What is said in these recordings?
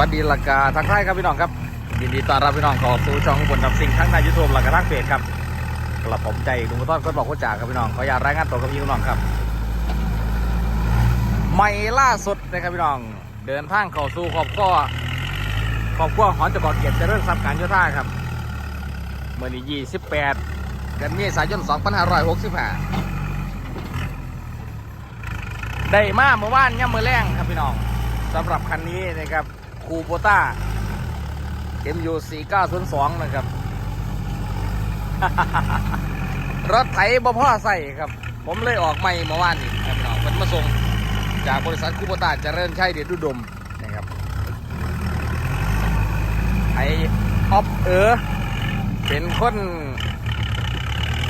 วัสดีลักกาทักทายครับพี่น้องครับยินดีต้อนรับพี่น้องเข้าสู่ช่องบนดับสิ่งทั้งในยูทูบหลักกาทักเพจครับกลับผมใจลุงต้อนคนบอกคนจากครับพี่น้องขออยากรายงานตัวกับพี่น้องครับใหม่ล่าสุดนะครับพี่น้อง เดินทางเข้าสู่ครอบครัวครอบครัวหอนจะก่อเกียรติเจริญทรัพย์การโยธาครับเมื่อนี้28เดือนเมษายน2565ได้มาเมื่อวานย่ำมือแรงครับพี่น้องสำหรับคันนี้นะครับ คูโบต้า MU 4902นะครับ รถไถบ่พ่อใส่ครับ ผมเลยออกใหม่เมื่อวานนี้ครับพี่น้องมันมาส่งจากบริษัทคูโบต้าจะเริญชัยเดชดุดมนะครับไอออฟเออเป็นคน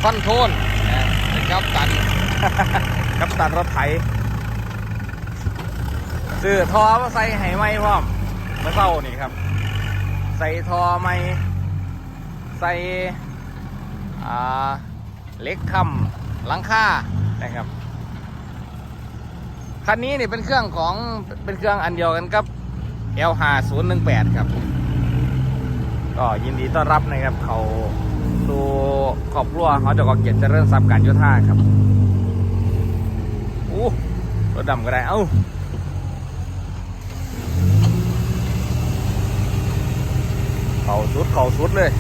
คอนโทรลนะเป็นกัปตันกัปตันรถไถซื้อทอมาใส่ให้ไหมพร้อม เมื่อเช้านี่ครับ ใส่ทอไหมใส่เล็กคำหลังคานะครับคันนี้นี่เป็นเครื่องของเป็นเครื่องอันเดียวกันกับ L5018 ครับ ก็ยินดีต้อนรับนะครับ เขาสู่ครอบครัวเขาจะก่อเกียรติเจริญทรัพย์การโยธาครับอู้รถดำก็ได้ เอ้า เขาสุดเขาสุดเลย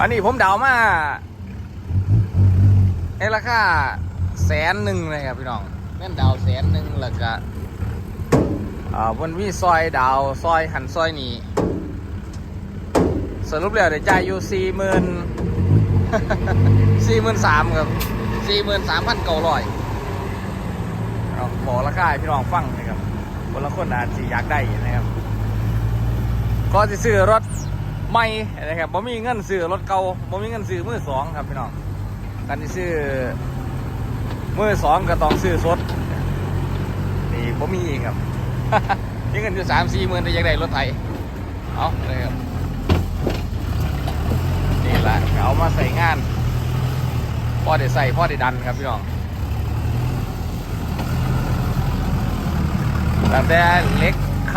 อันนี้ผมเดามาในราคาแสนหนึ่งเลยครับพี่น้องแม่นดาวแสนหนึ่งแล้วก็อ่ามันมีซอยดาวซอยหันซอยนี้สรุปแล้วเดี๋ยวจ่ายอยู่สี่หมื่นสี่หมื่นสามครับสี่หมื่นสามพันเก้าร้อย อาบอกราคาพี่น้องฟังนะครับคนละคนอาจจะอยากได้นะครับก็จะซื้อรถใหม่นะครับผมมีเงินซื้อรถเก่าผมมีเงินซื้อมือสองครับพี่น้องการที่ซื้อมือสองก็ต้องซื้อสดนี่ผมมีครับมีเงินอยู่สามสี่หมื่นแต่อยากได้รถไถเอาเลยครับนี่แหละเอามาใส่งานพ่อได้ใส่พ่อได้ดันครับพี่น้อง ตั้งแต่เล็กค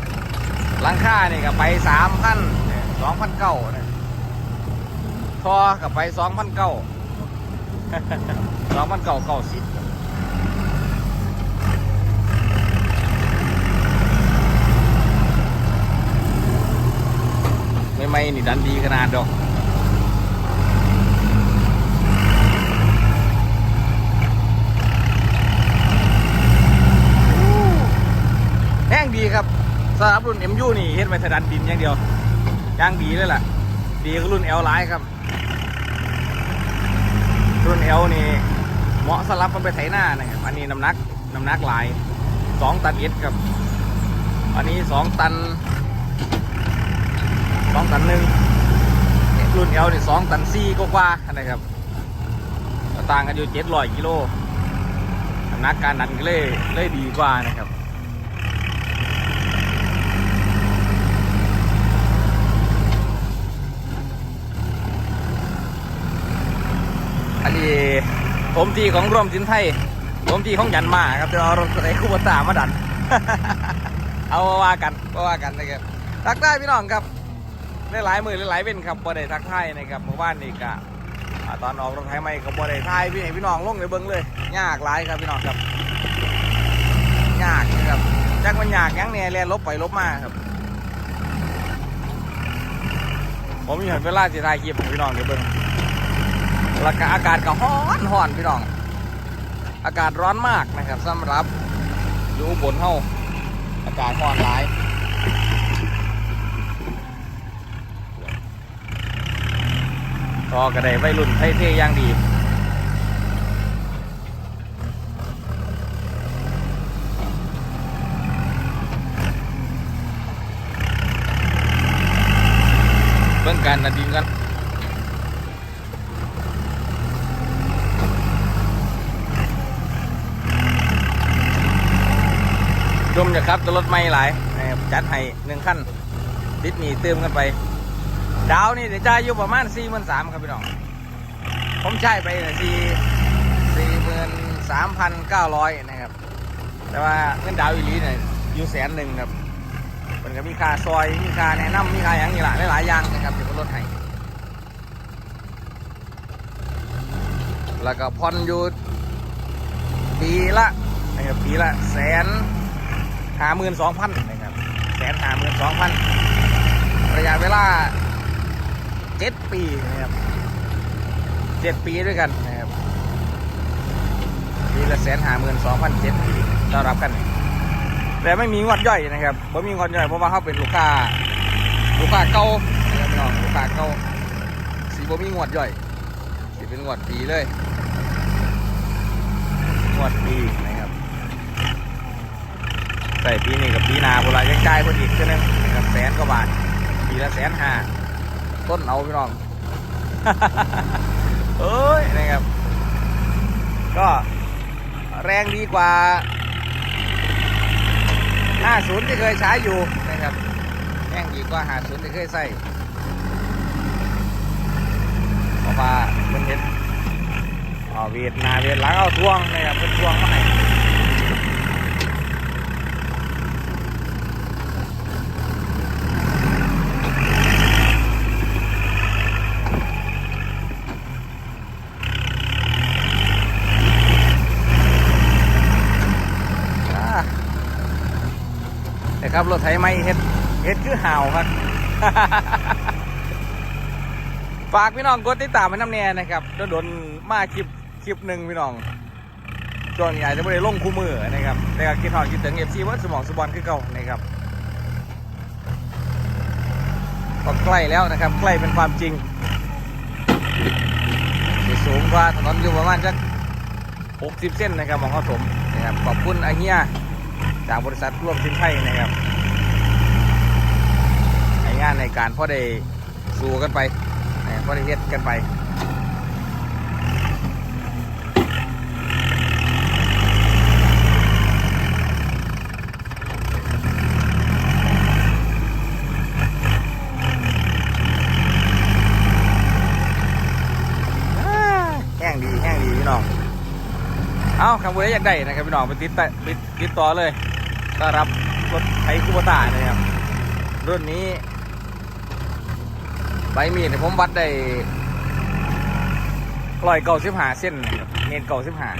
ำหลังค่านี่ก็ไปสามพันสองพันเก้าทอกับไปสองพันเก้าสองพันเก้าเก้าสิบไม่ไม่นี่ดันดีขนาดดอก แห้งดีครับ สำหรับรุ่น MU นี่เฮ็ดไว้ถดันดินอย่างเดียวย่างดีเลยล่ะ ดีกว่ารุ่น L ไลายครับ รุ่น L นี่เหมาะสำหรับมันไปไถหน้านะครับอันนี้น้ำหนักน้ำหนักหลายสองตันเอ็ดครับ อันนี้สองตันสองตันหนึ่งรุ่น L นี่สองตันสี่กว่าๆนะครับต่างกันอยู่เจ็ดร้อยกิโลน้ำหนักการดันก็เลยเลยดีกว่านะครับ อันนี้ผมทีของร่วมสินไทยผมทีของยันมาครับจะเอารถไถคู่บตามาดัน เอาว่ากันว่ากันนะครับทักทายพี่น้องครับได้หลายมือหลายเว้นครับบ่ได้ทักทายนะครับเมื่อวานนี้ก็อ่าตอนออกรถไถใหม่ก็บ่ได้ทายพี่ให้พี่น้องลงในเบิ้งเลย ยากหลายครับพี่น้องครับ ยากนะครับจักมันยากยังเนี่ยเรียนลบไปลบมาครับ ผมเห็นเวลาสิถ่ายคลิปพี่น้องในเบิ้ง แล้วก็อากาศก็ร้อนร้อนพี่น้อง อากาศร้อนมากนะครับสำหรับอยู่อุบนเฮาอากาศร้อนหลายก็กระไดไวรุ่นเท่ๆอย่างดีเบิ่งการนาดินกัน ชมจะครับตัวรถไม่หลายนะครับจัดให้หนึ่งขั้นติดหนีเติมกันไป ดาวนี่เดี๋ยวจ่ายอยู่ประมาณสี่หมื่นสามครับพี่น้อง ผมใช้ไปสี่สี่หมื่นสามพันเก้าร้อยนะครับ แต่ว่าเงินดาวอีหลีเนี่ยอยู่แสนหนึ่งครับมันก็มีค่าซอย มีค่าแนะนำมีค่าอย่างนี้หละหลายอย่างนะครับที่ผมลดให้แล้วก็ผ่อนอยู่ปีละนะครับปีละแสน หาหมื่นสองพันนะครับแสนหาหมื่นสองพันระยะเวลาเจ็ดปีนะครับเจ็ดปีด้วยกันนะครับปีละแสนหาหมื่นสองพันเจ็ดปีต้อนรับกัน แต่ไม่มีงวดย่อยนะครับผมมีงวดย่อยเพราะว่าเขาเป็นลูกค้าลูกค้าเก่านะครับน้องลูกค้าเก่าสีบ่มีงวดย่อยสีเป็นงวดปีเลยงวดปีนะ ใส่ปีนี้กับปีนาโบราณยังจ่ายคนอีกเท่านึงนะครับแสนกว่าบาทปีละแสนห้าต้นเอาพี่น้องเอ้ยนะครับ ก็แรงดีกว่า 50 ที่เคยใช้อยู่นะครับแรงดีกว่า 50 ที่เคยใส่เพราะว่าเป็นเห็นเอเวียดนาเวียดหลังเอาทวงนะครับเป็นทวงมาให้ ครับรถไถไม่เฮ็ดเฮ็ดคือห่าวครับ ฝากพี่น้องกดติดตามให้น้ำแน่นะครับโดนมาคลิปคลิปหนึ่งพี่น้องช่วงนี้อาจจะไม่ได้ลงคู่มือนะครับแต่ก็คิดหอดคิดถึงเอฟซีว่าสมองสบอลคือเก่านะครับก็ใกล้แล้วนะครับ ใกล้เป็นความจริงสูงกว่าถนนอยู่ประมาณสัก60 เส้นนะครับมองเข้าสมนะครับขอบคุณไอเฮียจากบริษัทร่วมสินไทยนะครับ ในการพ่อได้สู้กันไปเนี่ยก็ได้เฮ็ดกันไปแห้งดีแห้งดีพี่น้องเอาคำพูดอยากได้นะครับพี่น้องไปติดต่อไปติดต่อเลยต้อรับรถไถคูโบต้านะครับรุ่นนี้ บมีดผมวัดได้ร้อยเก้าสิบหาเส้นเมตรเก้าสิบหา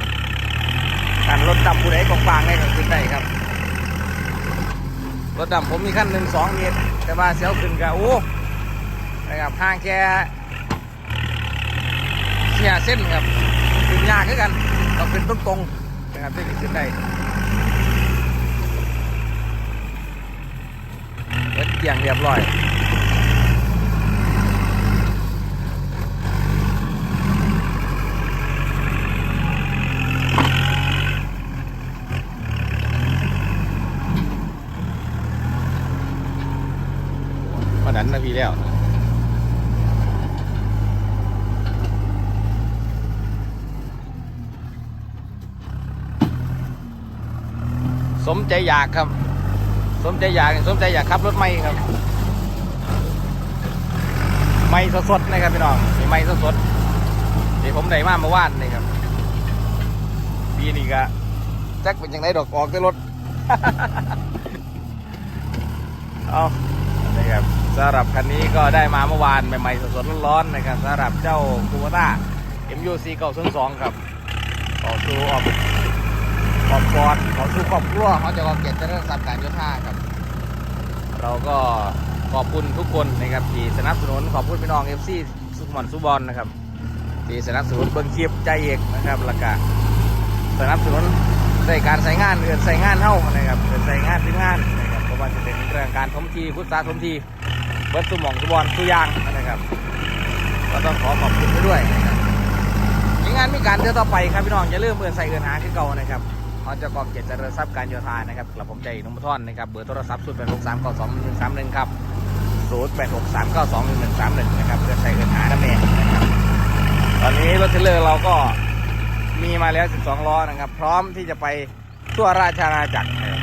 การรถดำผู้ใดกองๆได้ก็ขึ้นได้ครับ รถดำผมมีขั้นหนึ่งสองเมตร แต่ว่าเสียวขึ้นก็โอ้นะครับห่างแค่เสียเส้นครับขึ้นยากคือกันต้องเป็นตรงๆนะครับที่ขึ้นได้เกียงเรียบร้อย วั นาทีแล้วสมใจอยากครับ สมใจอยากสมใจอยากขับรถไม่ครับ ไม่สดๆนะครับพี่น้องนี่ไม่สดๆที่ผมได้มาเมื่อวานนี่ครับปีนี้ก็แจ็คเป็นยังไงดอกออกแต่รถ เอา ครับสำหรับคันนี้ก็ได้มาเมื่อวานใหม่ๆสดๆร้อนๆนะครับสำหรับเจ้าคูโบต้า MUC 902ครับต่อสู้ออกออกฟอร์ดต่อสู้ครอบครัวเขาจะกอเกียรติเจริญทรัพย์การโยธาครับ เราก็ขอบคุณทุกคนนะครับที่สนับสนุนขอบคุณพี่น้อง FC สุขมอนสุบอลนะครับที่สนับสนุนเบิ้งคลิปใจเอกนะครับล้วก็สนับสนุนในการใส่งานเอื่นใส่งานเท่านะครับเอื่นใส่งานทีมงาน นะครับเพราะว่าจะเป็นเรื่องการทมทีพุทธาทมทีเบิ้งสุหมองสุบอลสุยางนะครับก็ต้องขอขอบคุณไปด้วยนะครับมีงานมีการเดือต่อไปครับพี่น้องอย่าลืมเอื่นใส่เอื่นหาที่เก่านะครับเขาจะกองเกียรติเจริญทรัพย์การโยธานะครับกระผมใจนุ่มท่อนนะครับเบอร์โทรศัพท์ศูนย์แปดหกสามเก้าสองหนึ่งสามหนึ่งครับศูนย์แปดหกสามเก้าสองหนึ่งหนึ่งสามหนึ่งนะครับเพื่อใช้เงินหาน้ำแม่นะครับตอนนี้รถเทเลอร์เราก็มีมาแล้ว 12 ล้อนะครับ พร้อมที่จะไปทั่วราชอาณาจักรนะครับ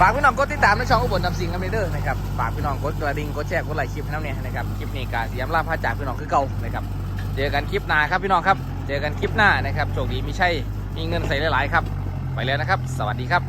ฝากพี่น้องกดติดตามในช่องอุบลนำสิงห์กันเด้อนะครับ ฝากพี่น้องกดกระดิ่งกดแชร์กดไลค์คลิปให้น้ำเนี่ยนะครับ คลิปนี้กาสียมลาพาจากพี่น้องคือเก่านะครับ เจอกันคลิปหน้าครับพี่น้องครับ เจอกันคลิปหน้านะครับ โชคดีมีใช่มีเงินใส่หลายๆครับ ไปแล้วนะครับ สวัสดีครับ